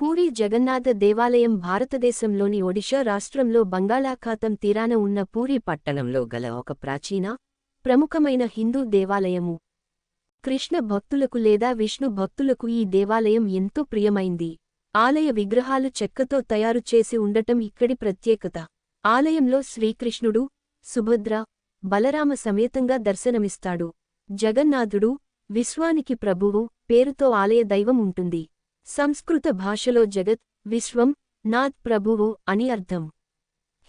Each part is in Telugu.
పూరి జగన్నాథ దేవాలయం భారతదేశంలోని ఒడిషా రాష్ట్రంలో బంగాళాఖాతం తీరాన ఉన్న పూరి పట్టణంలో గల ఒక ప్రాచీన ప్రముఖమైన హిందూ దేవాలయము. కృష్ణ భక్తులకు లేదా విష్ణు భక్తులకు ఈ దేవాలయం ఎంతో ప్రియమైంది. ఆలయ విగ్రహాలు చెక్కతో తయారు చేసి ఉండటం ఇక్కడి ప్రత్యేకత. ఆలయంలో శ్రీకృష్ణుడు సుభద్ర బలరామ సమేతంగా దర్శనమిస్తాడు. జగన్నాథుడు విశ్వానికి ప్రభువు పేరుతో ఆలయ దైవం ఉంటుంది. సంస్కృత భాషలో జగత్ విశ్వం నాథ్ ప్రభువు అని అర్థం.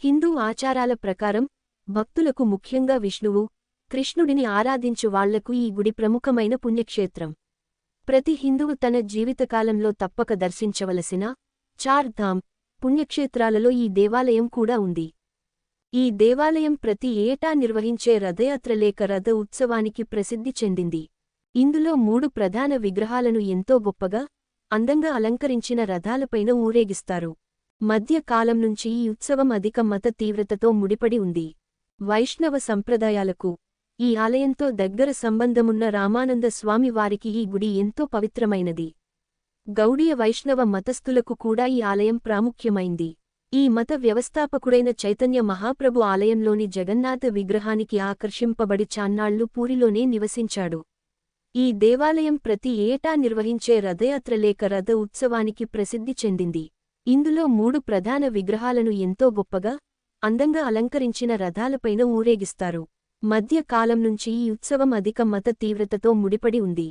హిందూ ఆచారాల ప్రకారం భక్తులకు ముఖ్యంగా విష్ణువు కృష్ణుడిని ఆరాధించు వాళ్ళకు ఈ గుడి ప్రముఖమైన పుణ్యక్షేత్రం. ప్రతి హిందువు తన జీవితకాలంలో తప్పక దర్శించవలసిన చార్ధామ్ పుణ్యక్షేత్రాలలో ఈ దేవాలయం కూడా ఉంది. ఈ దేవాలయం ప్రతి ఏటా నిర్వహించే రథయాత్ర లేక రథ ఉత్సవానికి ప్రసిద్ధి చెందింది. ఇందులో మూడు ప్రధాన విగ్రహాలను ఎంతో గొప్పగా అందంగా అలంకరించిన రథాలపైన ఊరేగిస్తారు. మధ్యకాలం నుంచి ఈ ఉత్సవం అధిక మత తీవ్రతతో ముడిపడి ఉంది. వైష్ణవ సంప్రదాయాలకు ఈ ఆలయంతో దగ్గర సంబంధమున్న రామానంద స్వామి వారికి ఈ గుడి ఎంతో పవిత్రమైనది. గౌడీయ వైష్ణవ మతస్థులకు కూడా ఈ ఆలయం ప్రాముఖ్యమైంది. ఈ మత వ్యవస్థాపకుడైన చైతన్య మహాప్రభు ఆలయంలోని జగన్నాథ విగ్రహానికి ఆకర్షింపబడి చాన్నాళ్ళు పూరిలోనే నివసించాడు. ఈ దేవాలయం ప్రతి ఏటా నిర్వహించే రథయాత్ర లేక రథ ఉత్సవానికి ప్రసిద్ధి చెందింది. ఇందులో మూడు ప్రధాన విగ్రహాలను ఎంతో గొప్పగా అందంగా అలంకరించిన రథాలపైన ఊరేగిస్తారు. మధ్య కాలం నుంచి ఈ ఉత్సవం అధిక మత తీవ్రతతో ముడిపడి ఉంది.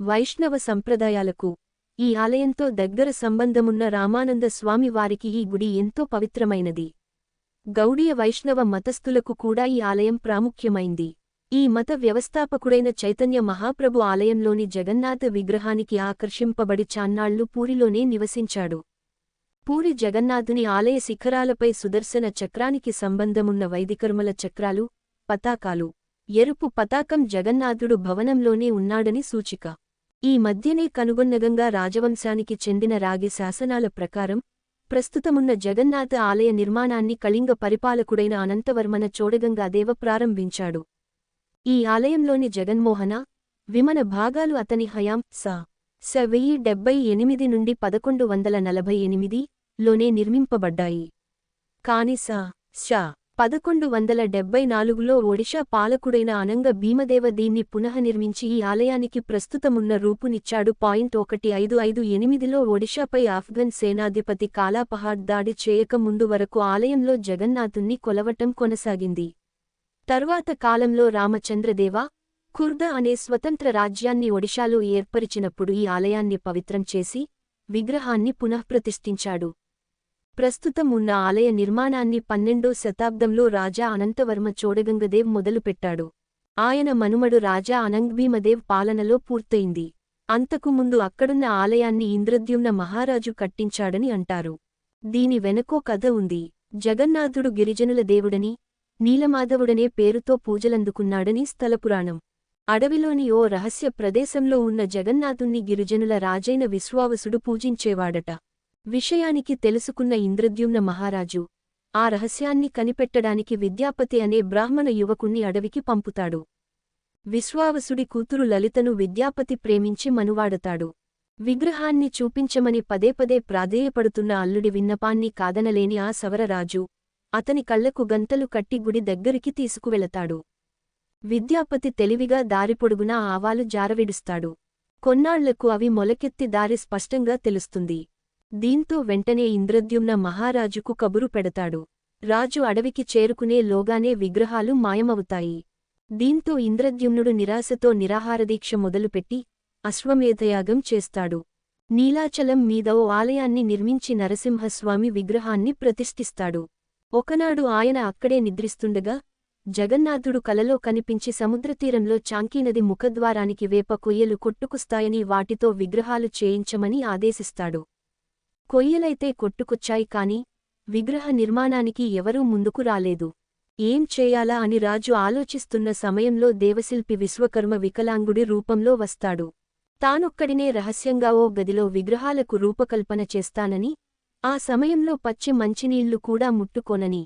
వైష్ణవ సంప్రదాయాలకు ఈ ఆలయంతో దగ్గర సంబంధమున్న రామానంద స్వామి వారికి ఈ గుడి ఎంతో పవిత్రమైనది. గౌడీయ వైష్ణవ మతస్థులకు కూడా ఈ ఆలయం ప్రాముఖ్యమైంది. ఈ మత వ్యవస్థాపకుడైన చైతన్య మహాప్రభు ఆలయంలోని జగన్నాథ విగ్రహానికి ఆకర్షింపబడి చాన్నాళ్ళు పూరిలోనే నివసించాడు. పూరి జగన్నాథుని ఆలయ శిఖరాలపై సుదర్శన చక్రానికి సంబంధమున్న వైదికర్మల చక్రాలు పతాకాలు ఎరుపు పతాకం జగన్నాథుడు భవనంలోనే ఉన్నాడని సూచిక. ఈ మధ్యనే కనుగొన్నగంగా రాజవంశానికి చెందిన రాగి శాసనాల ప్రకారం ప్రస్తుతమున్న జగన్నాథ ఆలయ నిర్మాణాన్ని కళింగ పరిపాలకుడైన అనంతవర్మన చోడగంగాదేవ ప్రారంభించాడు. ఈ ఆలయంలోని జగన్మోహన విమన భాగాలు అతని హయాం స. స వెయ్యి డెబ్బై ఎనిమిది నుండి పదకొండు వందల నలభై ఎనిమిది లోనే నిర్మింపబడ్డాయి. కాని స షా పదకొండు వందల డెబ్బై నాలుగులో ఒడిషా పాలకుడైన అనంగ భీమదేవ దీన్ని పునఃనిర్మించి ఈ ఆలయానికి ప్రస్తుతమున్న రూపునిచ్చాడు పాయింట్ ఒకటి ఐదు ఐదు ఎనిమిదిలో ఒడిషాపై ఆఫ్ఘన్ సేనాధిపతి కాలాపహాడ్ దాడి చేయక ముందు వరకు ఆలయంలో జగన్నాథుణ్ణి కొలవటం కొనసాగింది. తరువాత కాలంలో రామచంద్రదేవ ఖుర్ద అనే స్వతంత్ర రాజ్యాన్ని ఒడిశాలో ఏర్పరిచినప్పుడు ఈ ఆలయాన్ని పవిత్రం చేసి విగ్రహాన్ని పునఃప్రతిష్ఠించాడు. ప్రస్తుతం ఉన్న ఆలయ నిర్మాణాన్ని పన్నెండో శతాబ్దంలో రాజా అనంతవర్మ చోడగంగదేవ్ మొదలుపెట్టాడు. ఆయన మనుమడు రాజా అనంగ్భీమదేవ్ పాలనలో పూర్తయింది. అంతకుముందు అక్కడున్న ఆలయాన్ని ఇంద్రద్యుమ్న మహారాజు కట్టించాడని అంటారు. దీని వెనకో కథ ఉంది. జగన్నాథుడు గిరిజనుల దేవుడని నీలమాధవుడనే పేరుతో పూజలందుకున్నాడని స్థలపురాణం. అడవిలోని ఓ రహస్య ప్రదేశంలో ఉన్న జగన్నాథుణ్ణి గిరిజనుల రాజైన విశ్వావసుడు పూజించేవాడట. విషయానికి తెలుసుకున్న ఇంద్రద్యుమ్న మహారాజు ఆ రహస్యాన్ని కనిపెట్టడానికి విద్యాపతి అనే బ్రాహ్మణ యువకుణ్ణి అడవికి పంపుతాడు. విశ్వావసుడి కూతురు లలితను విద్యాపతి ప్రేమించి మనువాడతాడు. విగ్రహాన్ని చూపించమని పదేపదే ప్రాధేయపడుతున్న అల్లుడి విన్నపాన్ని కాదనలేని ఆ సవరరాజు అతని కళ్ళకు గంతలు కట్టి గుడి దగ్గరికి తీసుకువెళతాడు. విద్యాపతి తెలివిగా దారిపొడుగునా ఆవాలు జారవిడుస్తాడు. కొన్నాళ్ళకు అవి మొలకెత్తి దారి స్పష్టంగా తెలుస్తుంది. దీంతో వెంటనే ఇంద్రద్యుమ్న మహారాజుకు కబురు పెడతాడు. రాజు అడవికి చేరుకునే లోగానే విగ్రహాలు మాయమవుతాయి. దీంతో ఇంద్రద్యుమ్నుడు నిరాశతో నిరాహారదీక్ష మొదలుపెట్టి అశ్వమేధయాగం చేస్తాడు. నీలాచలం మీద ఓ ఆలయాన్ని నిర్మించి నరసింహస్వామి విగ్రహాన్ని ప్రతిష్ఠిస్తాడు. ఒకనాడు ఆయన అక్కడే నిద్రిస్తుండగా జగన్నాథుడు కలలో కనిపించి సముద్రతీరంలో చాంకీనది ముఖద్వారానికి వేప కొయ్యలు కొట్టుకుస్తాయని వాటితో విగ్రహాలు చేయించమని ఆదేశిస్తాడు. కొయ్యలైతే కొట్టుకొచ్చాయి కాని విగ్రహ నిర్మాణానికి ఎవరూ ముందుకు రాలేదు. ఏం చేయాలా అని రాజు ఆలోచిస్తున్న సమయంలో దేవశిల్పి విశ్వకర్మ వికలాంగుడి రూపంలో వస్తాడు. తానొక్కడినే రహస్యంగా ఓ గదిలో విగ్రహాలకు రూపకల్పన చేస్తానని ఆ సమయంలో పచ్చి మంచినీళ్ళు కూడా ముట్టుకోనని.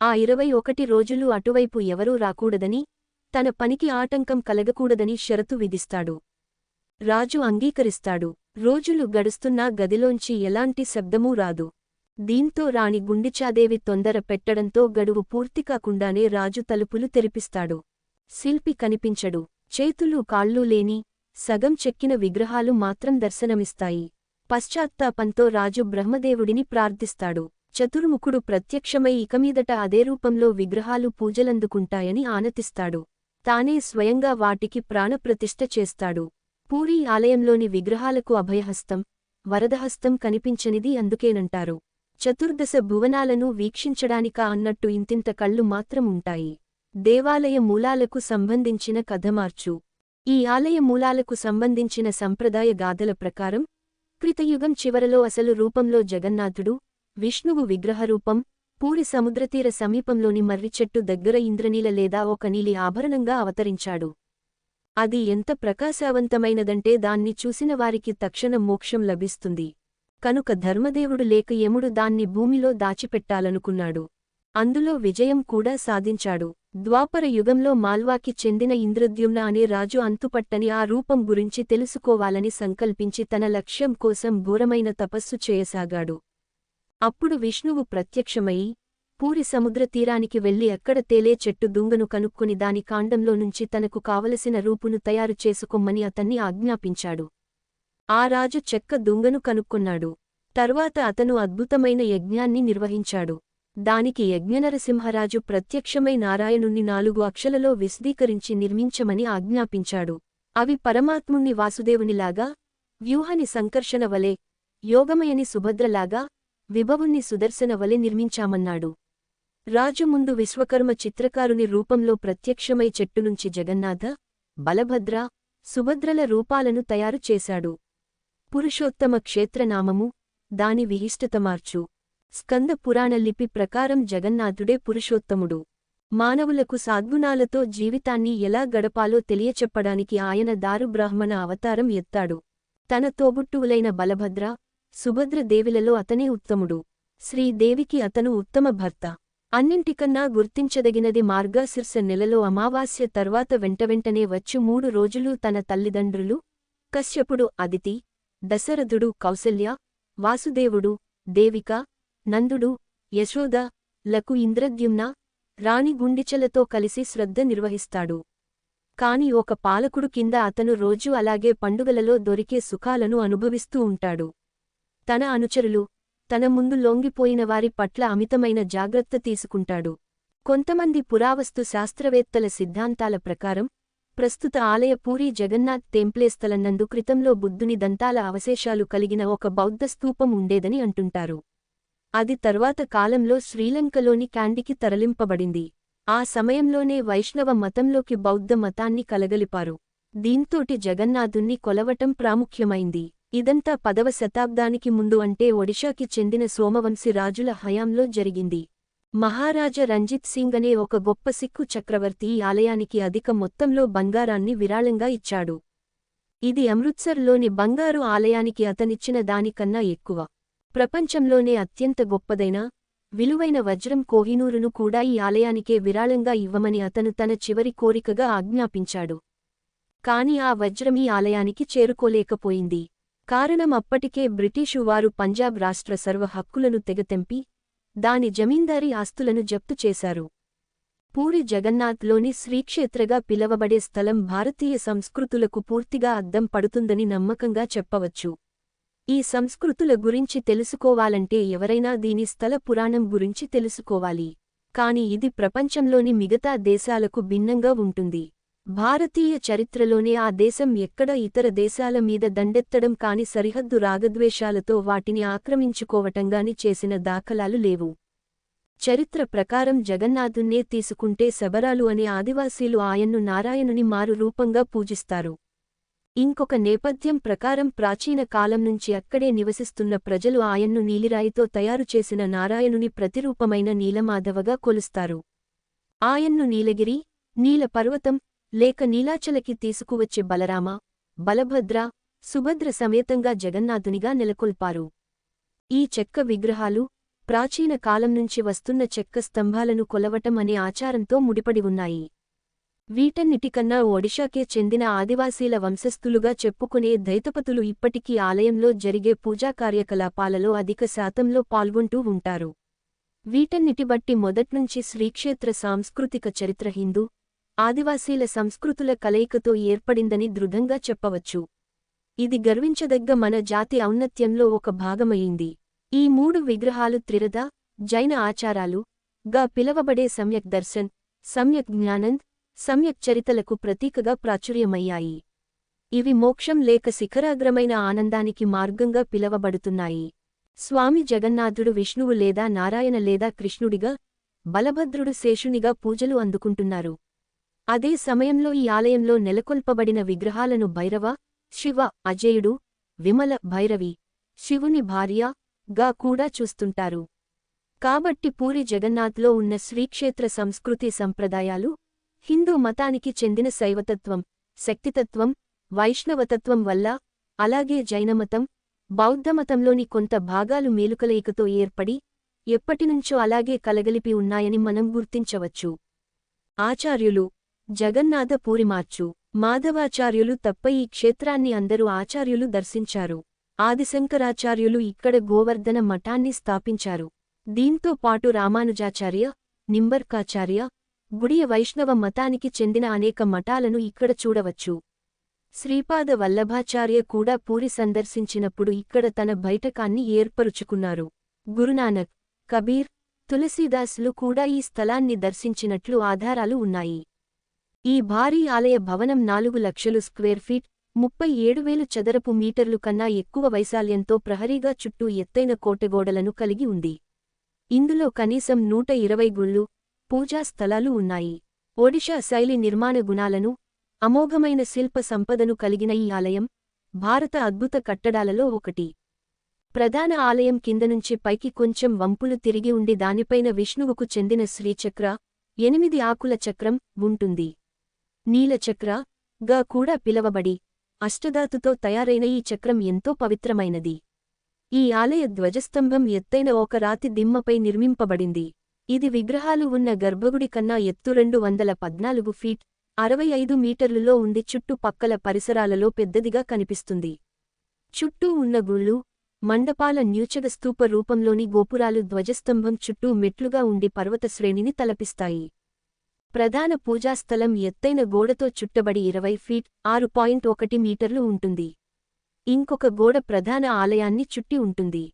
ఆ ఇరవై ఒకటి రోజులు అటువైపు ఎవరూ రాకూడదని తన పనికి ఆటంకం కలగకూడదని షరతు విధిస్తాడు. రాజు అంగీకరిస్తాడు. రోజులు గడుస్తున్నా గదిలోంచి ఎలాంటి శబ్దమూ రాదు. దీంతో రాణి గుండిచాదేవి తొందర పెట్టడంతో గడువు పూర్తికాకుండానే రాజు తలుపులు తెరిపిస్తాడు. శిల్పి కనిపించడు. చేతులు కాళ్ళు లేని సగం చెక్కిన విగ్రహాలు మాత్రం దర్శనమిస్తాయి. పశ్చాత్తాపంతో రాజు బ్రహ్మదేవుడిని ప్రార్థిస్తాడు. చతుర్ముఖుడు ప్రత్యక్షమై ఇకమీదట అదే రూపంలో విగ్రహాలు పూజలందుకుంటాయని ఆనతిస్తాడు. తానే స్వయంగా వాటికి ప్రాణప్రతిష్ఠ చేస్తాడు. పూరీ ఆలయంలోని విగ్రహాలకు అభయహస్తం వరదహస్తం కనిపించనిది అందుకేనంటారు. చతుర్దశ భువనాలను వీక్షించడానికా అన్నట్టు ఇంతింత కళ్ళు మాత్రం ఉంటాయి. దేవాలయ మూలాలకు సంబంధించిన కథమార్చు ఈ ఆలయ మూలాలకు సంబంధించిన సంప్రదాయ గాథల ప్రకారం కృతయుగం చివరలో అసలు రూపంలో జగన్నాథుడు విష్ణువు విగ్రహరూపం పూరి సముద్రతీర సమీపంలోని మర్రిచెట్టు దగ్గర ఇంద్రనీల లేదా ఒక నీలి ఆభరణంగా అవతరించాడు. అది ఎంత ప్రకాశవంతమైనదంటే దాన్ని చూసిన వారికి తక్షణ మోక్షం లభిస్తుంది. కనుక ధర్మదేవుడు లేక యముడు దాన్ని భూమిలో దాచిపెట్టాలనుకున్నాడు. అందులో విజయం కూడా సాధించాడు. ద్వాపర యుగంలో మాల్వాకి చెందిన ఇంద్రద్యుమ్న అనే రాజు అంతుపట్టని ఆ రూపం గురించి తెలుసుకోవాలని సంకల్పించి తన లక్ష్యం కోసం ఘోరమైన తపస్సు చేయసాగాడు. అప్పుడు విష్ణువు ప్రత్యక్షమయి పూరి సముద్ర తీరానికి వెళ్ళి అక్కడ తేలే చెట్టు దుంగను కనుక్కుని దాని కాండంలో నుంచి తనకు కావలసిన రూపును తయారు చేసుకోమ్మని అతన్ని ఆజ్ఞాపించాడు. ఆ రాజు చెక్క దుంగను కనుక్కున్నాడు. తర్వాత అతను అద్భుతమైన యజ్ఞాన్ని నిర్వహించాడు. దానికి యజ్ఞనరసింహరాజు ప్రత్యక్షమై నారాయణుణ్ణి నాలుగు అక్షలలో విశదీకరించి నిర్మించమని ఆజ్ఞాపించాడు. అవి పరమాత్ముణ్ణి వాసుదేవునిలాగా వ్యూహని సంకర్షణ వలె యోగమయని సుభద్రలాగా విభవుణ్ణి సుదర్శన వలె నిర్మించామన్నాడు. రాజు ముందు విశ్వకర్మ చిత్రకారుని రూపంలో ప్రత్యక్షమై చెట్టునుంచి జగన్నాథ బలభద్ర సుభద్రల రూపాలను తయారు చేశాడు. పురుషోత్తమ క్షేత్రనామము దాని విహిష్టతమార్చు స్కంద పురాణ లిపి ప్రకారం జగన్నాథుడే పురుషోత్తముడు. మానవులకు సాద్గుణాలతో జీవితాన్ని ఎలా గడపాలో తెలియచెప్పడానికి ఆయన దారుబ్రాహ్మణ అవతారం ఎత్తాడు. తన తోబుట్టువులైన బలభద్ర సుభద్ర దేవిలలో అతనే ఉత్తముడు. శ్రీదేవికి అతను ఉత్తమ భర్త. అన్నింటికన్నా గుర్తించదగినది మార్గాశిర్స నెలలో అమావాస్య తర్వాత వెంటవెంటనే వచ్చి మూడు రోజులు తన తల్లిదండ్రులు కశ్యపుడు అదితి దశరథుడు కౌసల్య వాసుదేవుడు దేవిక నందుడు యశోద లకు ఇంద్రద్యుమ్న రాణి గుండిచలతో కలిసి శ్రద్ధ నిర్వహిస్తాడు. కాని ఒక పాలకుడు కింద అతను రోజూ అలాగే పండుగలలో దొరికే సుఖాలను అనుభవిస్తూ ఉంటాడు. తన అనుచరులు తన ముందు లొంగిపోయిన వారి పట్ల అమితమైన జాగ్రత్త తీసుకుంటాడు. కొంతమంది పురావస్తు శాస్త్రవేత్తల సిద్ధాంతాల ప్రకారం ప్రస్తుత ఆలయ పూరీ జగన్నాథ్ టెంప్లేస్థలన్నందు క్రితంలో బుద్ధుని దంతాల అవశేషాలు కలిగిన ఒక బౌద్ధ స్తూపం ఉండేదని అంటుంటారు. అది తర్వాత కాలంలో శ్రీలంకలోని క్యాండికి తరలింపబడింది. ఆ సమయంలోనే వైష్ణవ మతంలోకి బౌద్ధ మతాన్ని కలగలిపారు. దీంతోటి జగన్నాథుణ్ణి కొలవటం ప్రాముఖ్యమైంది. ఇదంతా పదవ శతాబ్దానికి ముందు అంటే ఒడిషాకి చెందిన సోమవంశి రాజుల హయాంలో జరిగింది. మహారాజా రంజిత్ సింగ్ అనే ఒక గొప్ప సిక్కు చక్రవర్తి ఈ ఆలయానికి అధిక మొత్తంలో బంగారాన్ని విరాళంగా ఇచ్చాడు. ఇది అమృత్సర్లోని బంగారు ఆలయానికి అతనిచ్చిన దానికన్నా ఎక్కువ. ప్రపంచంలోనే అత్యంత గొప్పదైన విలువైన వజ్రం కోహినూరును కూడా ఈ ఆలయానికే విరాళంగా ఇవ్వమని అతను తన చివరి కోరికగా ఆజ్ఞాపించాడు. కాని ఆ వజ్రం ఈ ఆలయానికి చేరుకోలేకపోయింది. కారణం అప్పటికే బ్రిటీషు వారు పంజాబ్ రాష్ట్ర సర్వ హక్కులను తెగతెంపి దాని జమీందారీ ఆస్తులను జప్తు చేశారు. పూరి జగన్నాథ్లోని శ్రీక్షేత్రగా పిలవబడే స్థలం భారతీయ సంస్కృతులకు పూర్తిగా అద్దం పడుతుందని నమ్మకంగా చెప్పవచ్చు. ఈ సంస్కృతుల గురించి తెలుసుకోవాలంటే ఎవరైనా దీని స్థల పురాణం గురించి తెలుసుకోవాలి. కాని ఇది ప్రపంచంలోని మిగతా దేశాలకు భిన్నంగా ఉంటుంది. భారతీయ చరిత్రలోనే ఆ దేశం ఎక్కడ ఇతర దేశాల మీద దండెత్తడం కాని సరిహద్దు రాగద్వేషాలతో వాటిని ఆక్రమించుకోవటంగాని చేసిన దాఖలాలు లేవు. చరిత్ర ప్రకారం జగన్నాథున్నే తీసుకుంటే శబరాలు అనే ఆదివాసీలు ఆయన్ను నారాయణుని మారు రూపంగా పూజిస్తారు. ఇంకొక నేపథ్యం ప్రకారం ప్రాచీన కాలం నుంచి అక్కడే నివసిస్తున్న ప్రజలు ఆయన్ను నీలిరాయితో తయారుచేసిన నారాయణుని ప్రతిరూపమైన నీలమాధవగా కొలుస్తారు. ఆయన్ను నీలగిరి నీల పర్వతం లేక నీలాచలకి తీసుకువచ్చే బలరామ బలభద్ర సుభద్ర సమేతంగా జగన్నాథునిగా నెలకొల్పారు. ఈ చెక్క విగ్రహాలు ప్రాచీన కాలం నుంచి వస్తున్న చెక్క స్తంభాలను కొలవటం అనే ఆచారంతో ముడిపడి ఉన్నాయి. వీటన్నిటికన్నా ఒడిషాకే చెందిన ఆదివాసీల వంశస్థులుగా చెప్పుకునే దైతపతులు ఇప్పటికీ ఆలయంలో జరిగే పూజా కార్యకలాపాలలో అధిక శాతంలో పాల్గొంటూ ఉంటారు. వీటన్నిటి బట్టి మొదట్నుంచి శ్రీక్షేత్ర సాంస్కృతిక చరిత్ర హిందూ ఆదివాసీల సంస్కృతుల కలయికతో ఏర్పడిందని దృఢంగా చెప్పవచ్చు. ఇది గర్వించదగ్గ మన జాతి ఔన్నత్యంలో ఒక భాగమయింది. ఈ మూడు విగ్రహాలు త్రిరథ జైన ఆచారాలు గా పిలవబడే సమ్యక్ దర్శన్ సమ్యక్ జ్ఞానంద్ సమ్యక్ చరితలకు ప్రతీకగా ప్రాచుర్యమయ్యాయి. ఇవి మోక్షం లేక శిఖరాగ్రమైన ఆనందానికి మార్గంగా పిలవబడుతున్నాయి. స్వామి జగన్నాథుడు విష్ణువు లేదా నారాయణ లేదా కృష్ణుడిగా బలభద్రుడు శేషునిగా పూజలు అందుకుంటున్నారు. అదే సమయంలో ఈ ఆలయంలో నెలకొల్పబడిన విగ్రహాలను భైరవ శివ అజేయుడు విమల భైరవి శివుని భార్య గా కూడా చూస్తుంటారు. కాబట్టి పూరి జగన్నాథ్లో ఉన్న శ్రీక్షేత్ర సంస్కృతి సంప్రదాయాలు హిందూ మతానికి చెందిన శైవతత్వం శక్తితత్వం వైష్ణవతత్వం వల్ల అలాగే జైనమతం బౌద్ధమతంలోని కొంత భాగాలు మేలుకలయికతో ఏర్పడి ఎప్పటినుంచో అలాగే కలగలిపి ఉన్నాయని మనం గుర్తించవచ్చు. ఆచార్యులు జగన్నాథ పూరిమార్చు మాధవాచార్యులు తప్ప ఈ క్షేత్రాన్ని అందరూ ఆచార్యులు దర్శించారు. ఆదిశంకరాచార్యులు ఇక్కడ గోవర్ధన మఠాన్ని స్థాపించారు. దీంతో పాటు రామానుజాచార్య నింబర్కాచార్య గుడియ వైష్ణవ మతానికి చెందిన అనేక మఠాలను ఇక్కడ చూడవచ్చు. శ్రీపాద వల్లభాచార్య కూడా పూరి సందర్శించినప్పుడు ఇక్కడ తన బైఠకాన్ని ఏర్పరుచుకున్నారు. గురునానక్ కబీర్ తులసీదాసులు కూడా ఈ స్థలాన్ని దర్శించినట్లు ఆధారాలు ఉన్నాయి. ఈ భారీ ఆలయ భవనం నాలుగు లక్షలు స్క్వేర్ ఫీట్ ముప్పై ఏడు వేలు చదరపు మీటర్లు కన్నా ఎక్కువ వైశాల్యంతో ప్రహరీగా చుట్టూ ఎత్తైన కోటగోడలను కలిగి ఉంది. ఇందులో కనీసం నూట ఇరవై గుళ్ళు పూజా స్థలాలు ఉన్నాయి. ఒడిషా శైలి నిర్మాణ గుణాలను అమోఘమైన శిల్ప సంపదను కలిగిన ఈ ఆలయం భారత అద్భుత కట్టడాలలో ఒకటి. ప్రధాన ఆలయం కిందనుంచి పైకి కొంచెం వంపులు తిరిగి ఉండి దానిపైన విష్ణువుకు చెందిన శ్రీచక్ర ఎనిమిది ఆకుల చక్రం ఉంటుంది. నీలచక్ర గా కూడా పిలవబడి అష్టధాతుతో తయారైన ఈ చక్రం ఎంతో పవిత్రమైనది. ఈ ఆలయ ధ్వజస్తంభం ఎత్తైన ఒక రాతి దిమ్మపై నిర్మింపబడింది. ఇది విగ్రహాలు ఉన్న గర్భగుడి కన్నా ఎత్తు రెండు వందల పద్నాలుగు ఫీట్ అరవై ఐదు మీటర్లులో ఉంది. చుట్టుపక్కల పరిసరాలలో పెద్దదిగా కనిపిస్తుంది. చుట్టూ ఉన్న గుళ్ళు మండపాల న్యూచద స్తూప రూపంలోని గోపురాలు ధ్వజస్తంభం చుట్టూ మెట్లుగా ఉండి పర్వత శ్రేణిని తలపిస్తాయి. ప్రధాన పూజాస్థలం ఎత్తైన గోడతో చుట్టబడి ఇరవై ఫీట్ ఆరు పాయింట్ ఒకటి మీటర్లు ఉంటుంది. ఇంకొక గోడ ప్రధాన ఆలయాన్ని చుట్టి ఉంటుంది.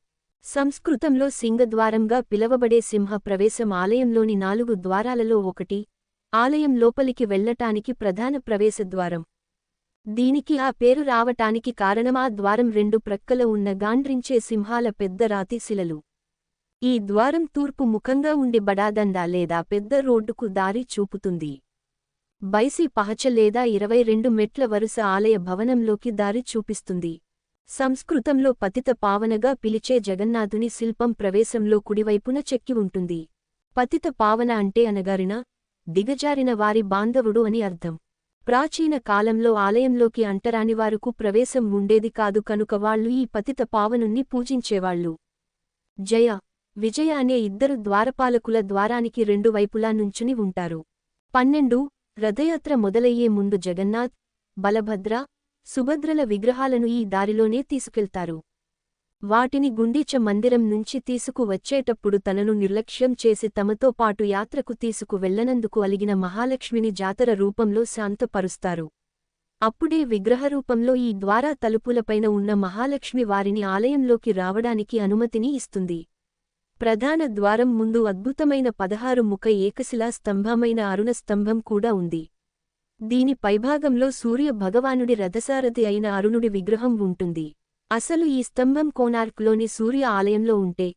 సంస్కృతంలో సింగద్వారంగా పిలవబడే సింహ ప్రవేశం ఆలయంలోని నాలుగు ద్వారాలలో ఒకటి ఆలయం లోపలికి వెళ్ళటానికి ప్రధాన ప్రవేశద్వారం. దీనికి ఆ పేరు రావటానికి కారణమా ద్వారం రెండు ప్రక్కల ఉన్న గాండ్రించే సింహాల పెద్ద రాతి శిలలు. ఈ ద్వారం తూర్పు ముఖంగా ఉండి బడాదండా లేదా పెద్ద రోడ్డుకు దారి చూపుతుంది. బైసి పహచ లేదా ఇరవై రెండు మెట్ల వరుస ఆలయ భవనంలోకి దారి చూపిస్తుంది. సంస్కృతంలో పతిత పావనగా పిలిచే జగన్నాథుని శిల్పం ప్రవేశంలో కుడివైపున చెక్కి ఉంటుంది. పతిత పావన అంటే అనగారిన దిగజారిన వారి బాంధవుడు అని అర్థం. ప్రాచీన కాలంలో ఆలయంలోకి అంటరానివారుకు ప్రవేశం ఉండేది కాదు కనుక వాళ్ళు ఈ పతిత పావనుణ్ణి పూజించేవాళ్ళు జయ విజయ అనే ఇద్దరు ద్వారపాలకుల ద్వారానికి రెండు వైపులా నుంచుని ఉంటారు. పన్నెండు రథయాత్ర మొదలయ్యే ముందు జగన్నాథ్ బలభద్ర సుభద్రల విగ్రహాలను ఈ దారిలోనే తీసుకెళ్తారు. వాటిని గుండీచ మందిరం నుంచి తీసుకు వచ్చేటప్పుడు తనను నిర్లక్ష్యం చేసి తమతో పాటు యాత్రకు తీసుకు వెళ్ళనందుకు అలిగిన మహాలక్ష్మిని జాతర రూపంలో శాంతపరుస్తారు. అప్పుడే విగ్రహరూపంలో ఈ ద్వారా తలుపులపైన ఉన్న మహాలక్ష్మి వారిని ఆలయంలోకి రావడానికి అనుమతిని ఇస్తుంది. ప్రధాన ద్వారం ముందు అద్భుతమైన పదహారు ముఖ ఏకశిలా స్తంభమైన అరుణ స్తంభం కూడా ఉంది. దీని పైభాగంలో సూర్య భగవానుడి రథసారథి అయిన అరుణుడి విగ్రహం ఉంటుంది. అసలు ఈ స్తంభం కోనార్క్లోని సూర్య ఆలయంలో ఉంటే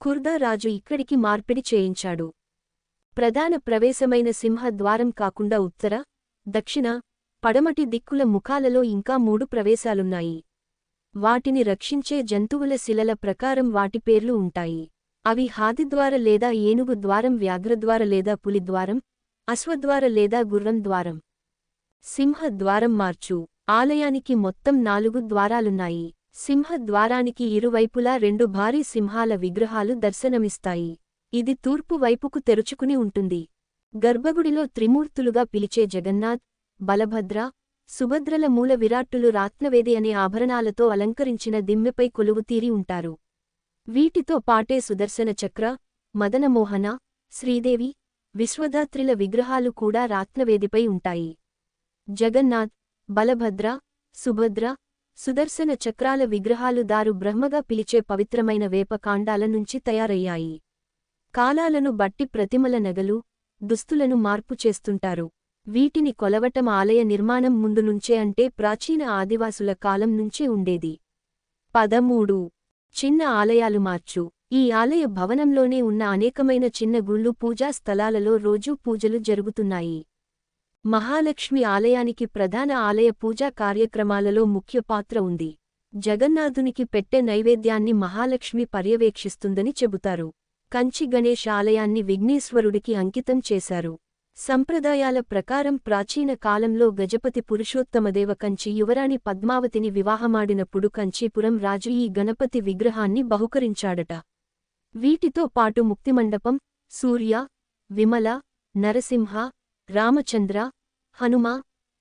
ఖుర్దా రాజు ఇక్కడికి మార్పిడి చేయించాడు. ప్రధాన ప్రవేశమైన సింహద్వారం కాకుండా ఉత్తర దక్షిణ పడమటి దిక్కుల ముఖాలలో ఇంకా మూడు ప్రవేశాలున్నాయి. వాటిని రక్షించే జంతువుల శిలల ప్రకారం వాటి పేర్లు ఉంటాయి. అవి హాదిద్వార లేదా ఏనుగు ద్వారం వ్యాఘ్రద్వార లేదా పులిద్వారం అశ్వద్వార లేదా గుర్రం ద్వారం. సింహ ద్వారం మార్చు. ఆలయానికి మొత్తం నాలుగు ద్వారాలున్నాయి. సింహ ద్వారానికి ఇరువైపులా రెండు భారీ సింహాల విగ్రహాలు దర్శనమిస్తాయి. ఇది తూర్పు వైపుకు తెరుచుకుని ఉంటుంది. గర్భగుడిలో త్రిమూర్తులుగా పిలిచే జగన్నాథ్ బలభద్ర సుభద్రల మూల విరాట్టులు రాత్నవేది అనే ఆభరణాలతో అలంకరించిన దిమ్మెపై కొలువుతీరి ఉంటారు. వీటితో పాటే సుదర్శన చక్ర మదనమోహన శ్రీదేవి విశ్వదాత్రిల విగ్రహాలు కూడా రాత్నవేదిపై ఉంటాయి. జగన్నాథ్ బలభద్ర సుభద్ర సుదర్శన చక్రాల విగ్రహాలు దారు బ్రహ్మగా పిలిచే పవిత్రమైన వేప కాండాల నుంచి తయారయ్యాయి. కాలాలను బట్టి ప్రతిమల నగలు దుస్తులను మార్పు చేస్తుంటారు. వీటిని కొలవటం ఆలయ నిర్మాణం ముందు నుంచే అంటే ప్రాచీన ఆదివాసుల కాలం నుంచే ఉండేది. పదమూడు. చిన్న ఆలయాలు మార్చు. ఈ ఆలయ భవనంలోనే ఉన్న అనేకమైన చిన్న గుళ్ళు పూజా స్థలాలలో రోజూ పూజలు జరుగుతున్నాయి. మహాలక్ష్మి ఆలయానికి ప్రధాన ఆలయ పూజా కార్యక్రమాలలో ముఖ్య పాత్ర ఉంది. జగన్నాథునికి పెట్టే నైవేద్యాన్ని మహాలక్ష్మి పర్యవేక్షిస్తుందని చెబుతారు. కంచి గణేష్ ఆలయాన్ని విఘ్నేశ్వరుడికి అంకితం చేశారు. సంప్రదాయాల ప్రకారం ప్రాచీన కాలంలో గజపతి పురుషోత్తమదేవ కంచి యువరాణి పద్మావతిని వివాహమాడినప్పుడు కంచీపురం రాజు ఈ గణపతి విగ్రహాన్ని బహుకరించాడట. వీటితో పాటు ముక్తిమండపం సూర్య విమల నరసింహ రామచంద్ర హనుమ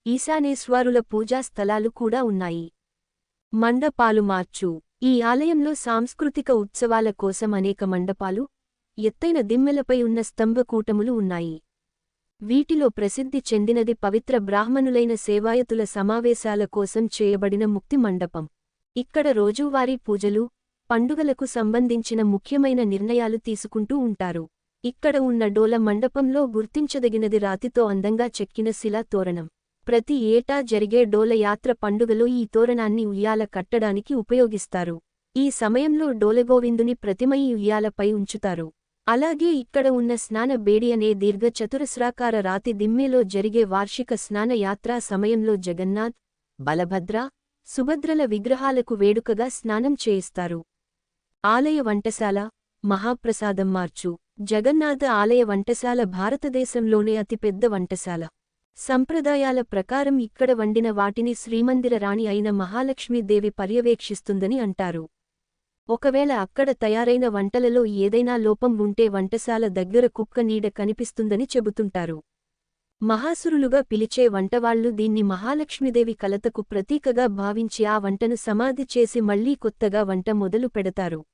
ఈశానేశ్వరుల పూజా స్థలాలు కూడా ఉన్నాయి. మండపాలు మార్చు. ఈ ఆలయంలో సాంస్కృతిక ఉత్సవాల కోసం అనేక మండపాలు ఎత్తైన దిమ్మెలపై ఉన్న స్తంభకూటములు ఉన్నాయి. వీటిలో ప్రసిద్ధి చెందినది పవిత్ర బ్రాహ్మణులైన సేవాయతుల సమావేశాల కోసం చేయబడిన ముక్తి మండపం. ఇక్కడ రోజువారీ పూజలు పండుగలకు సంబంధించిన ముఖ్యమైన నిర్ణయాలు తీసుకుంటూ ఉంటారు. ఇక్కడ ఉన్న డోల మండపంలో గుర్తించదగినది రాతితో అందంగా చెక్కిన శిలా తోరణం. ప్రతి ఏటా జరిగే డోల యాత్ర పండుగలో ఈ తోరణాన్ని ఉయ్యాల కట్టడానికి ఉపయోగిస్తారు. ఈ సమయంలో డోలగోవిందుని ప్రతిమ ఈ ఉయ్యాలపై ఉంచుతారు. అలాగే ఇక్కడ ఉన్న స్నాన బేడి అనే దీర్ఘ చతురస్రాకార రాతి దిమ్మేలో జరిగే వార్షిక స్నాన యాత్రా సమయంలో జగన్నాథ్ బలభద్ర సుభద్రల విగ్రహాలకు వేడుకగా స్నానం చేయిస్తారు. ఆలయ వంటశాల మహాప్రసాదం మార్చు. జగన్నాథ ఆలయ వంటశాల భారతదేశంలోనే అతిపెద్ద వంటశాల. సంప్రదాయాల ప్రకారం ఇక్కడ వండిన వాటిని శ్రీమందిర రాణి అయిన మహాలక్ష్మీదేవి పర్యవేక్షిస్తుందని అంటారు. ఒకవేళ అక్కడ తయారైన వంటలలో ఏదైనా లోపం ఉంటే వంటశాల దగ్గర కుక్క నీడ కనిపిస్తుందని చెబుతుంటారు. మహాసురులుగా పిలిచే వంటవాళ్ళు దీన్ని మహాలక్ష్మీదేవి కలతకు ప్రతీకగా భావించి ఆ వంటను సమాధి చేసి మళ్ళీ కొత్తగా వంట మొదలు పెడతారు.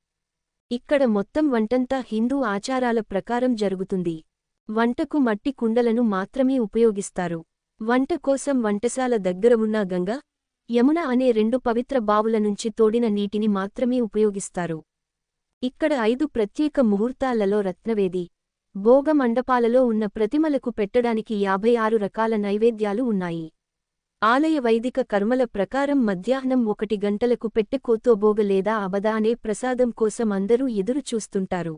ఇక్కడ మొత్తం వంటంతా హిందూ ఆచారాల ప్రకారం జరుగుతుంది. వంటకు మట్టి కుండలను మాత్రమే ఉపయోగిస్తారు. వంట కోసం వంటశాల దగ్గర ఉన్న గంగ యమున అనే రెండు పవిత్ర బావుల నుంచి తోడిన నీటిని మాత్రమే ఉపయోగిస్తారు. ఇక్కడ ఐదు ప్రత్యేక ముహూర్తాలలో రత్నవేది భోగ మండపాలలో ఉన్న ప్రతిమలకు పెట్టడానికి యాభై ఆరు రకాల నైవేద్యాలు ఉన్నాయి. ఆలయ వైదిక కర్మల ప్రకారం మధ్యాహ్నం ఒకటి గంటలకు పెట్టెకోతోబోగ లేదా అబద అనే ప్రసాదం కోసం అందరూ ఎదురు చూస్తుంటారు.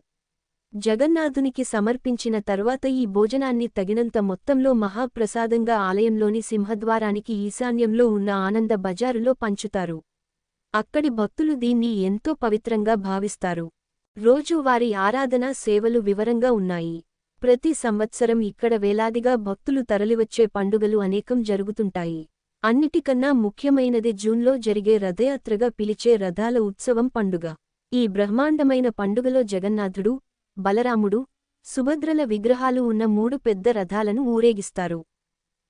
జగన్నాథునికి సమర్పించిన తర్వాత ఈ భోజనాన్ని తగినంత మొత్తంలో మహాప్రసాదంగా ఆలయంలోని సింహద్వారానికి ఈశాన్యంలో ఉన్న ఆనంద బజారులో పంచుతారు. అక్కడి భక్తులు దీన్ని ఎంతో పవిత్రంగా భావిస్తారు. రోజువారీ ఆరాధనా సేవలు వివరంగా ఉన్నాయి. ప్రతి సంవత్సరం ఇక్కడ వేలాదిగా భక్తులు తరలివచ్చే పండుగలు అనేకం జరుగుతుంటాయి. అన్నిటికన్నా ముఖ్యమైనది జూన్లో జరిగే రథయాత్రగా పిలిచే రథాల ఉత్సవం పండుగ. ఈ బ్రహ్మాండమైన పండుగలో జగన్నాథుడు బలరాముడు సుభద్రల విగ్రహాలు ఉన్న మూడు పెద్ద రథాలను ఊరేగిస్తారు.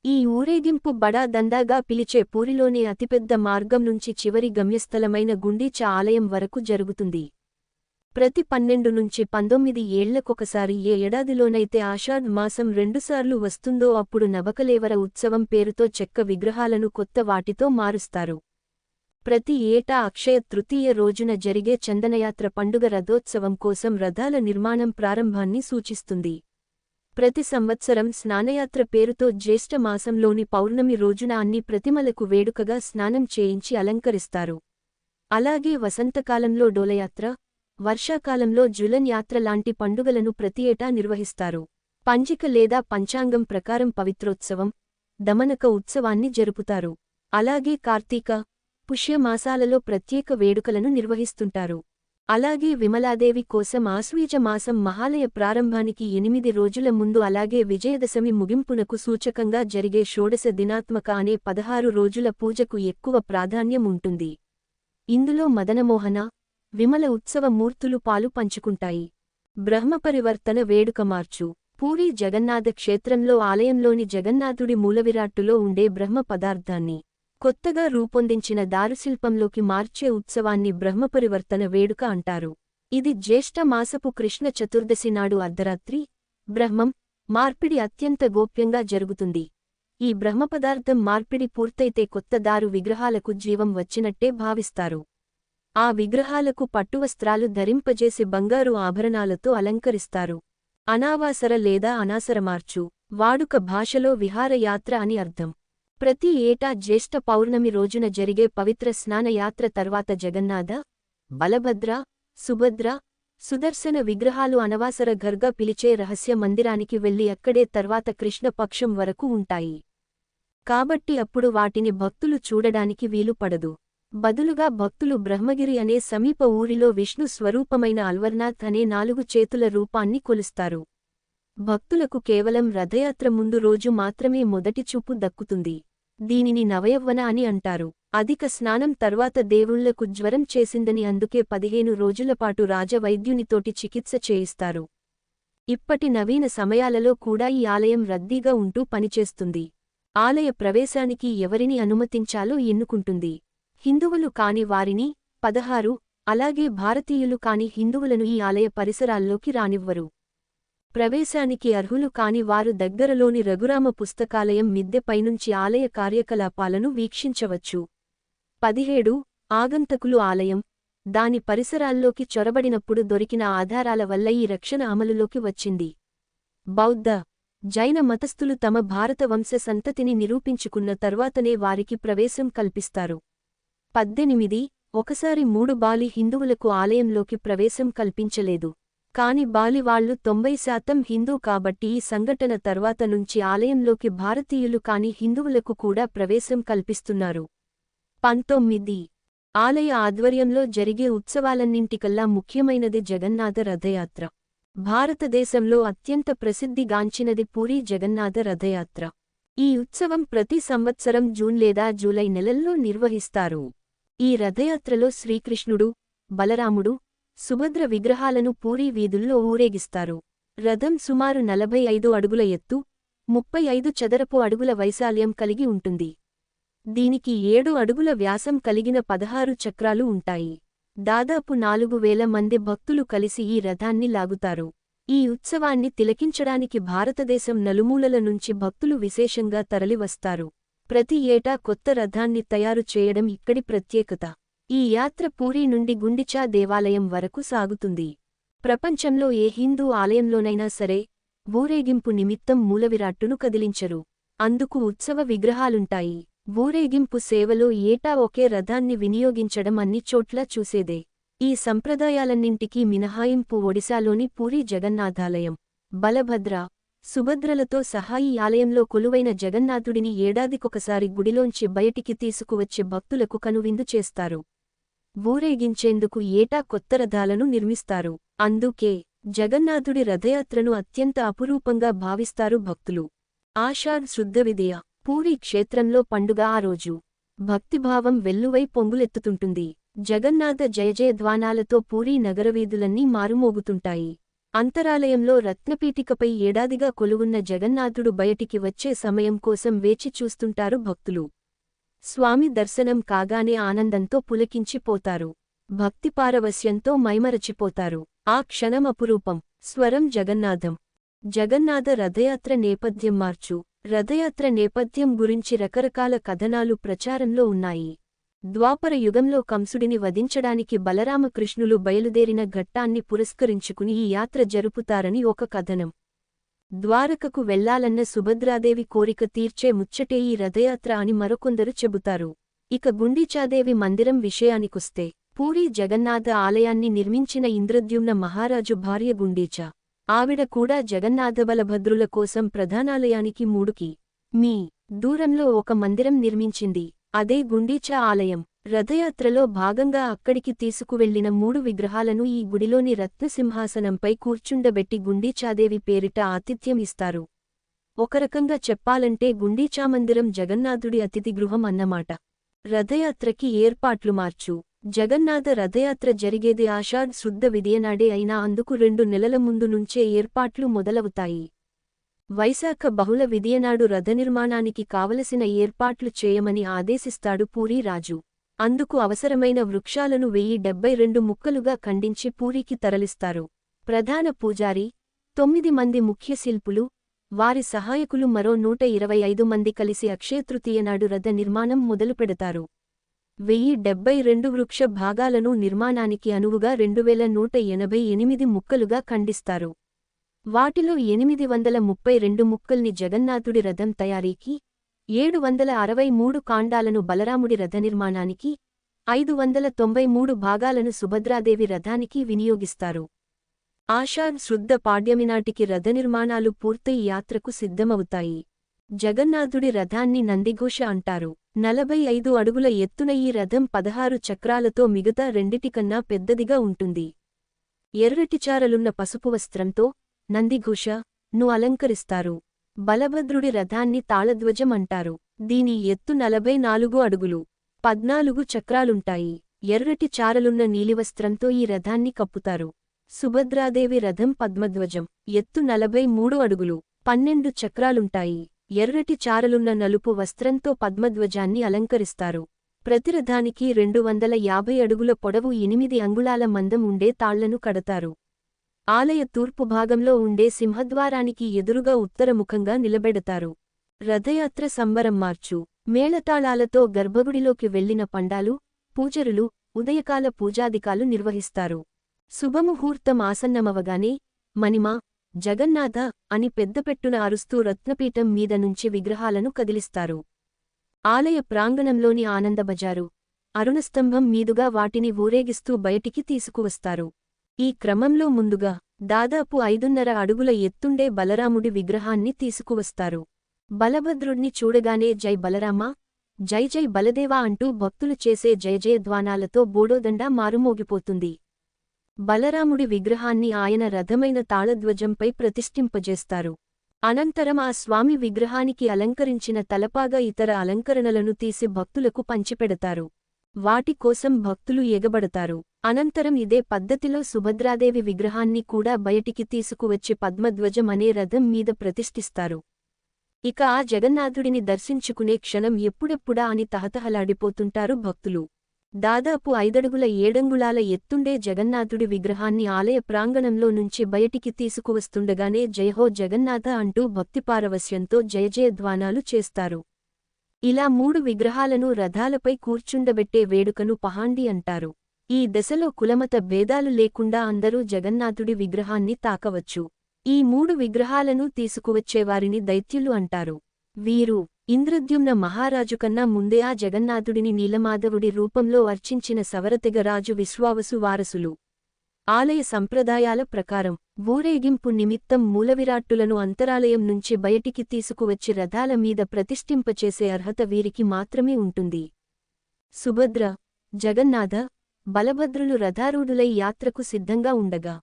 ఈ ఊరేగింపు బడా దండాగా పిలిచే పూరిలోని అతిపెద్ద మార్గం నుంచి చివరి గమ్యస్థలమైన గుండీచ ఆలయం వరకు జరుగుతుంది. ప్రతి పన్నెండు నుంచి పంతొమ్మిది ఏళ్ళకొకసారి ఏ ఏడాదిలోనైతే ఆషాఢ్ మాసం రెండుసార్లు వస్తుందో అప్పుడు నవకలేవర ఉత్సవం పేరుతో చెక్క విగ్రహాలను కొత్త వాటితో మారుస్తారు. ప్రతి ఏటా అక్షయ తృతీయ రోజున జరిగే చందనయాత్ర పండుగ రథోత్సవం కోసం రథాల నిర్మాణం ప్రారంభాన్ని సూచిస్తుంది. ప్రతి సంవత్సరం స్నానయాత్ర పేరుతో జ్యేష్ఠ మాసంలోని పౌర్ణమి రోజున అన్ని ప్రతిమలకు వేడుకగా స్నానం చేయించి అలంకరిస్తారు. అలాగే వసంతకాలంలో డోలయాత్ర వర్షాకాలంలో జులన్ యాత్ర లాంటి పండుగలను ప్రతి ఏటా నిర్వహిస్తారు. పంజిక లేదా పంచాంగం ప్రకారం పవిత్రోత్సవం దమనక ఉత్సవాన్ని జరుపుతారు. అలాగే కార్తీక పుష్యమాసాలలో ప్రత్యేక వేడుకలను నిర్వహిస్తుంటారు. అలాగే విమలాదేవి కోసం ఆశ్వీజ మాసం మహాలయ ప్రారంభానికి ఎనిమిది రోజుల ముందు అలాగే విజయదశమి ముగింపునకు సూచకంగా జరిగే షోడశ దినాత్మక అనే పదహారు రోజుల పూజకు ఎక్కువ ప్రాధాన్యం ఉంటుంది. ఇందులో మదనమోహన విమల ఉత్సవ మూర్తులు పాలు పంచుకుంటాయి. బ్రహ్మపరివర్తన వేడుక మార్చు. పూరీ జగన్నాథ క్షేత్రంలో ఆలయంలోని జగన్నాథుడి మూలవిరాట్టులో ఉండే బ్రహ్మ పదార్థాన్ని కొత్తగా రూపొందించిన దారుశిల్పంలోకి మార్చే ఉత్సవాన్ని బ్రహ్మపరివర్తన వేడుక అంటారు. ఇది జ్యేష్ఠ మాసపు కృష్ణ చతుర్దశి నాడు అర్ధరాత్రి బ్రహ్మం మార్పిడి అత్యంత గోప్యంగా జరుగుతుంది. ఈ బ్రహ్మపదార్థం మార్పిడి పూర్తయితే కొత్త దారు విగ్రహాలకు జీవం వచ్చినట్టే భావిస్తారు. ఆ విగ్రహాలకు పట్టువస్త్రాలు ధరింపజేసి బంగారు ఆభరణాలతో అలంకరిస్తారు. అనావాసర లేదా అనాసరమార్చు వాడుక భాషలో విహారయాత్ర అని అర్థం. ప్రతి ఏటా జ్యేష్ఠ పౌర్ణమి రోజున జరిగే పవిత్ర స్నానయాత్ర తర్వాత జగన్నాథ బలభద్ర సుభద్ర సుదర్శన విగ్రహాలు అనవాసర ఘర్గా పిలిచే రహస్య మందిరానికి వెళ్ళి అక్కడే తర్వాత కృష్ణపక్షం వరకు ఉంటాయి. కాబట్టి అప్పుడు వాటిని భక్తులు చూడడానికి వీలు పడదు. బదులుగా భక్తులు బ్రహ్మగిరి అనే సమీప ఊరిలో విష్ణు స్వరూపమైన అల్వర్నాథ్ అనే నాలుగు చేతుల రూపాన్ని కొలుస్తారు. భక్తులకు కేవలం రథయాత్ర ముందు రోజు మాత్రమే మొదటి చూపు దక్కుతుంది. దీనిని నవయవ్వన అని అంటారు. అధిక స్నానం తర్వాత దేవుళ్ళకు జ్వరం చేసిందని అందుకే పదిహేను రోజులపాటు రాజవైద్యునితోటి చికిత్స చేయిస్తారు. ఇప్పటి నవీన సమయాలలో కూడా ఈ ఆలయం రద్దీగా ఉంటూ పనిచేస్తుంది. ఆలయ ప్రవేశానికి ఎవరిని అనుమతించాలో ఎన్నుకుంటుంది. హిందువులు కాని వారిని పదహారు అలాగే భారతీయులు కాని హిందువులను ఈ ఆలయ పరిసరాల్లోకి రానివ్వరు. ప్రవేశానికి అర్హులు కాని వారు దగ్గరలోని రఘురామ పుస్తకాలయం మిద్దెపైనుంచి ఆలయ కార్యకలాపాలను వీక్షించవచ్చు. పదిహేడు ఆగంతకులు ఆలయం. దాని పరిసరాల్లోకి చొరబడినప్పుడు దొరికిన ఆధారాల వల్ల ఈ రక్షణ అమలులోకి వచ్చింది. బౌద్ధ జైన మతస్థులు తమ భారత వంశ సంతతిని నిరూపించుకున్న తర్వాతనే వారికి ప్రవేశం కల్పిస్తారు. పద్దెనిమిది ఒకసారి మూడు బాలి హిందువులకు ఆలయంలోకి ప్రవేశం కల్పించలేదు. కాని బాలివాళ్ళు తొంభై శాతం హిందూ కాబట్టి ఈ సంఘటన తర్వాత నుంచి ఆలయంలోకి భారతీయులు కాని హిందువులకు కూడా ప్రవేశం కల్పిస్తున్నారు. పంతొమ్మిది ఆలయ ఆధ్వర్యంలో జరిగే ఉత్సవాలన్నింటికల్లా ముఖ్యమైనది జగన్నాథ రథయాత్ర. భారతదేశంలో అత్యంత ప్రసిద్ధిగాంచినది పూరీ జగన్నాథ రథయాత్ర. ఈ ఉత్సవం ప్రతి సంవత్సరం జూన్ లేదా జూలై నెలల్లో నిర్వహిస్తారు. ఈ రథయాత్రలో శ్రీకృష్ణుడు బలరాముడు సుభద్ర విగ్రహాలను పూరీ వీధుల్లో ఊరేగిస్తారు. రథం సుమారు నలభై ఐదు అడుగుల ఎత్తు ముప్పై ఐదు చదరపు అడుగుల వైశాల్యం కలిగి ఉంటుంది. దీనికి ఏడు అడుగుల వ్యాసం కలిగిన పదహారు చక్రాలు ఉంటాయి. దాదాపు నాలుగు వేల మంది భక్తులు కలిసి ఈ రథాన్ని లాగుతారు. ఈ ఉత్సవాన్ని తిలకించడానికి భారతదేశం నలుమూలల నుంచి భక్తులు విశేషంగా తరలివస్తారు. ప్రతి ఏటా కొత్త రథాన్ని తయారు చేయడం ఇక్కడి ప్రత్యేకత. ఈ యాత్ర పూరీ నుండి గుండిచా దేవాలయం వరకు సాగుతుంది. ప్రపంచంలో ఏ హిందూ ఆలయంలోనైనా సరే ఊరేగింపు నిమిత్తం మూలవిరాట్టును కదిలించరు. అందుకు ఉత్సవ విగ్రహాలుంటాయి. ఊరేగింపు సేవలో ఏటా ఒకే రథాన్ని వినియోగించడం అన్ని చోట్ల చూసేదే. ఈ సంప్రదాయాలన్నింటికీ మినహాయింపు ఒడిశాలోని పూరీ జగన్నాథాలయం. బలభద్ర సుభద్రలతో సహా ఈ ఆలయంలో కొలువైన జగన్నాథుడిని ఏడాదికొకసారి గుడిలోంచి బయటికి తీసుకువచ్చే భక్తులకు కనువిందు చేస్తారు. ఊరేగించేందుకు ఏటా కొత్త రథాలను నిర్మిస్తారు. అందుకే జగన్నాథుడి రథయాత్రను అత్యంత అపురూపంగా భావిస్తారు భక్తులు. ఆషాఢ్ శుద్ధవిదయ పూరీ క్షేత్రంలో పండుగ ఆ రోజు. భక్తిభావం వెల్లువై పొంగులెత్తుతుంటుంది. జగన్నాథ జయజయధ్వానాలతో పూరీ నగరవీధులన్నీ మారుమోగుతుంటాయి. అంతరాలయంలో రత్నపీఠికపై ఏడాదిగా కొలువున్న జగన్నాథుడు బయటికి వచ్చే సమయం కోసం వేచి చూస్తుంటారు భక్తులు. స్వామి దర్శనం కాగానే ఆనందంతో పులకించిపోతారు భక్తిపారవశ్యంతో మైమరచిపోతారు. ఆ క్షణం అపురూపం. స్వరం జగన్నాథం. జగన్నాథ రథయాత్ర నేపథ్యం మార్చు. రథయాత్ర నేపథ్యం గురించి రకరకాల కథనాలు ప్రచారంలో ఉన్నాయి. ద్వాపర యుగంలో కంసుడిని వధించడానికి బలరామకృష్ణులు బయలుదేరిన ఘట్టాన్ని పురస్కరించుకుని ఈ యాత్ర జరుపుతారని ఒక కథనం. ద్వారకకు వెళ్ళాలన్న సుభద్రాదేవి కోరిక తీర్చే ముచ్చటే ఈ రథయాత్ర అని మరొకొందరు చెబుతారు. ఇక గుండీచాదేవి మందిరం విషయానికొస్తే పూరీ జగన్నాథ ఆలయాన్ని నిర్మించిన ఇంద్రద్యుమ్న మహారాజు భార్య గుండీచా. ఆవిడ కూడా జగన్నాథబలభద్రుల కోసం ప్రధానాలయానికి మూడుకి. మీ దూరంలో ఒక మందిరం నిర్మించింది. అదే గుండీచా ఆలయం. రథయాత్రలో భాగంగా అక్కడికి తీసుకువెళ్ళిన మూడు విగ్రహాలను ఈ గుడిలోని రత్నసింహాసనంపై కూర్చుండబెట్టి గుండీచాదేవి పేరిట ఆతిథ్యం ఇస్తారు. ఒకరకంగా చెప్పాలంటే గుండీచామందిరం జగన్నాథుడి అతిథి గృహం అన్నమాట. రథయాత్రకి ఏర్పాట్లు మార్చు. జగన్నాథ రథయాత్ర జరిగేది ఆషాఢ్ శుద్ధ విదియనాడే అయినా అందుకు రెండు నెలల ముందు నుంచే ఏర్పాట్లు మొదలవుతాయి. వైశాఖ బహుళ విధియనాడు రథనిర్మాణానికి కావలసిన ఏర్పాట్లు చేయమని ఆదేశిస్తాడు పూరీ రాజు. అందుకు అవసరమైన వృక్షాలను వెయ్యి డెబ్బై రెండు ముక్కలుగా ఖండించి పూరికి తరలిస్తారు. ప్రధాన పూజారి తొమ్మిది మంది ముఖ్య శిల్పులు వారి సహాయకులు మరో నూట ఇరవై ఐదు మంది కలిసి అక్షయతృతీయనాడు రథ నిర్మాణం మొదలుపెడతారు వెయ్యి డెబ్బై రెండు వృక్ష భాగాలను నిర్మాణానికి అనువుగా రెండువేల నూట ఎనభై ఎనిమిది ముక్కలుగా ఖండిస్తారు. వాటిలో ఎనిమిది వందల ముప్పై రెండు ముక్కల్ని జగన్నాథుడి రథం తయారీకి ఏడు వందల అరవై మూడు కాండాలను బలరాముడి రథ నిర్మాణానికి ఐదు వందల తొంభై మూడు భాగాలను సుభద్రాదేవి రథానికి వినియోగిస్తారు. ఆషాఢ్ శుద్ధ పాడ్యమినాటికి రథ నిర్మాణాలు పూర్తయి యాత్రకు సిద్ధమవుతాయి. జగన్నాథుడి రథాన్ని నందిఘోష అంటారు. నలభై ఐదు అడుగుల ఎత్తున ఈ రథం పదహారు చక్రాలతో మిగతా రెండిటికన్నా పెద్దదిగా ఉంటుంది. ఎర్రటిచారలున్న పసుపు వస్త్రంతో నందిఘుష ను అలంకరిస్తారు. బలభద్రుడి రథాన్ని తాళధ్వజం అంటారు. దీని ఎత్తు నలభై నాలుగు అడుగులు. పద్నాలుగు చక్రాలుంటాయి. ఎర్రటి చారలున్న నీలివస్త్రంతో ఈ రథాన్ని కప్పుతారు. సుభద్రాదేవి రథం పద్మధ్వజం. ఎత్తు నలభై మూడు అడుగులు. పన్నెండు చక్రాలుంటాయి. ఎర్రటి చారలున్న నలుపు వస్త్రంతో పద్మధ్వజాన్ని అలంకరిస్తారు. ప్రతిరథానికి రెండు వందల యాభై అడుగుల పొడవు ఎనిమిది అంగుళాల మందం ఉండే తాళ్ళను కడతారు. ఆలయ తూర్పు భాగంలో ఉండే సింహద్వారానికి ఎదురుగా ఉత్తరముఖంగా నిలబెడతారు. రథయాత్ర సంబరం మార్చు. మేళతాళాలతో గర్భగుడిలోకి వెళ్ళిన పండాలు పూజరులు ఉదయకాల పూజాదికాలు నిర్వహిస్తారు. శుభముహూర్తం ఆసన్నమవగానే మణిమ జగన్నాథ అని పెద్దపెట్టున అరుస్తూ రత్నపీఠం మీద నుంచి విగ్రహాలను కదిలిస్తారు. ఆలయ ప్రాంగణంలోని ఆనందబజారు. అరుణస్తంభం మీదుగా వాటిని ఊరేగిస్తూ బయటికి తీసుకువస్తారు. ఈ క్రమంలో ముందుగా దాదాపు ఐదున్నర అడుగుల ఎత్తుండే బలరాముడి విగ్రహాన్ని తీసుకువస్తారు. బలభద్రుణ్ణి చూడగానే జై బలరామా జై జై బలదేవా అంటూ భక్తులు చేసే జయజయధ్వానాలతో బోడోదండ మారుమోగిపోతుంది. బలరాముడి విగ్రహాన్ని ఆయన రథమైన తాళధ్వజంపై ప్రతిష్ఠింపజేస్తారు. అనంతరం ఆ స్వామి విగ్రహానికి అలంకరించిన తలపాగా ఇతర అలంకరణలను తీసి భక్తులకు పంచిపెడతారు. వాటి కోసం భక్తులు ఎగబడతారు. అనంతరం ఇదే పద్ధతిలో సుభద్రాదేవి విగ్రహాన్ని కూడా బయటికి తీసుకువచ్చి పద్మధ్వజం అనే రథం మీద ప్రతిష్ఠిస్తారు. ఇక ఆ జగన్నాథుడిని దర్శించుకునే క్షణం ఎప్పుడెప్పుడా అని తహతహలాడిపోతుంటారు భక్తులు. దాదాపు ఐదడుగుల ఏడంగుళాల ఎత్తుండే జగన్నాథుడి విగ్రహాన్ని ఆలయ ప్రాంగణంలో నుంచి బయటికి తీసుకువస్తుండగానే జయహో జగన్నాథ అంటూ భక్తిపారవస్యంతో జయజయధ్వానాలు చేస్తారు. ఇలా మూడు విగ్రహాలను రథాలపై కూర్చుండబెట్టే వేడుకను పహాండి అంటారు. ఈ దశలో కులమత భేదాలు లేకుండా అందరూ జగన్నాథుడి విగ్రహాన్ని తాకవచ్చు. ఈ మూడు విగ్రహాలను తీసుకువచ్చేవారిని దైత్యులు అంటారు. వీరు ఇంద్రద్యుమ్న మహారాజు కన్నా ముందే ఆ జగన్నాథుడిని నీలమాధవుడి రూపంలో అర్చించిన సవరతెగరాజు విశ్వావసు వారసులు. ఆలయ సంప్రదాయాల ప్రకారం ఊరేగింపు నిమిత్తం మూలవిరాట్టులను అంతరాలయం నుంచి బయటికి తీసుకువచ్చి రథాల మీద ప్రతిష్ఠింపచేసే అర్హత వీరికి మాత్రమే ఉంటుంది. సుభద్ర జగన్నాథ బలభద్రులు రథారూఢులై యాత్రకు సిద్ధంగా ఉండగా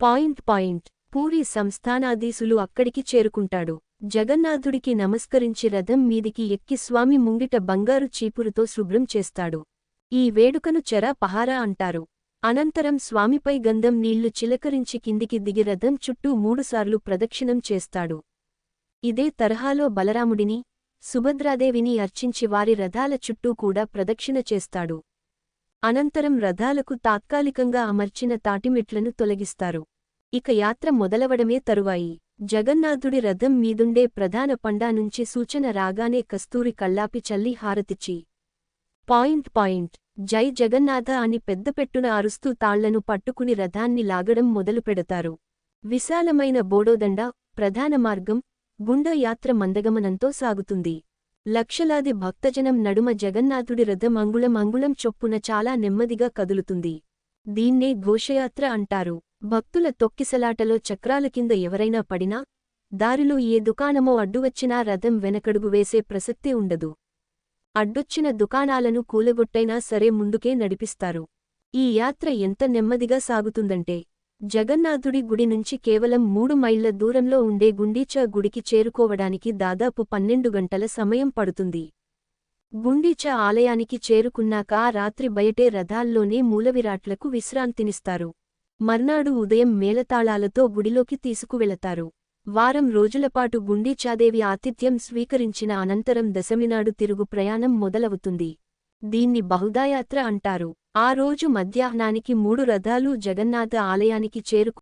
పాయింట్ పాయింట్ పూరి సంస్థానాధీశులు అక్కడికి చేరుకుంటాడు. జగన్నాథుడికి నమస్కరించి రథం మీదికి ఎక్కి స్వామి ముంగిట బంగారు చీపురుతో శుభ్రం చేస్తాడు. ఈ వేడుకను చెర పహారా అంటారు. అనంతరం స్వామిపై గంధం నీళ్ళు చిలకరించి కిందికి దిగి రథం చుట్టూ మూడుసార్లు ప్రదక్షిణం చేస్తాడు. ఇదే తరహాలో బలరాముడిని సుభద్రాదేవిని అర్చించి వారి రథాల చుట్టూ కూడా ప్రదక్షిణ చేస్తాడు. అనంతరం రథాలకు తాత్కాలికంగా అమర్చిన తాటిమెట్లను తొలగిస్తారు. ఇక యాత్ర మొదలవడమే తరువాయి. జగన్నాథుడి రథం మీదుండే ప్రధాన పండా నుంచి సూచన రాగానే కస్తూరి కల్లాపి చల్లి హారతిచ్చి పాయింట్ పాయింట్. జై జగన్నాథ అని పెద్దపెట్టున అరుస్తూ తాళ్ళను పట్టుకుని రథాన్ని లాగడం మొదలుపెడతారు విశాలమైన బోడోదండ ప్రధాన మార్గం గుండా యాత్ర మందగమనంతో సాగుతుంది. లక్షలాది భక్తజనం నడుమ జగన్నాథుడి రథం అంగుళం అంగుళం చొప్పున చాలా నెమ్మదిగా కదులుతుంది. దీన్నే ఘోషయాత్ర అంటారు. భక్తుల తొక్కిసలాటలో చక్రాల కింద ఎవరైనా పడినా దారిలో ఏ దుకాణమో అడ్డువచ్చినా రథం వెనకడుగు వేసే ప్రసక్తే ఉండదు. అడ్డొచ్చిన దుకాణాలను కూలగొట్టైనా సరే ముందుకే నడిపిస్తారు. ఈ యాత్ర ఎంత నెమ్మదిగా సాగుతుందంటే జగన్నాథుడి గుడి నుంచి కేవలం మూడు మైళ్ళ దూరంలో ఉండే గుండీచా గుడికి చేరుకోవడానికి దాదాపు పన్నెండు గంటల సమయం పడుతుంది. గుండీచా ఆలయానికి చేరుకున్నాక ఆ రాత్రి బయటే రథాల్లోనే మూలవిరాట్లకు విశ్రాంతినిస్తారు. మర్నాడు ఉదయం మేళతాళాలతో గుడిలోకి తీసుకువెళతారు. వారం రోజులపాటు గుండీచాదేవి ఆతిథ్యం స్వీకరించిన అనంతరం దశమినాడు తిరుగు ప్రయాణం మొదలవుతుంది. దీన్ని బహుదాయాత్ర అంటారు. ఆ రోజు మధ్యాహ్నానికి మూడు రథాలు జగన్నాథ ఆలయానికి చేరుకు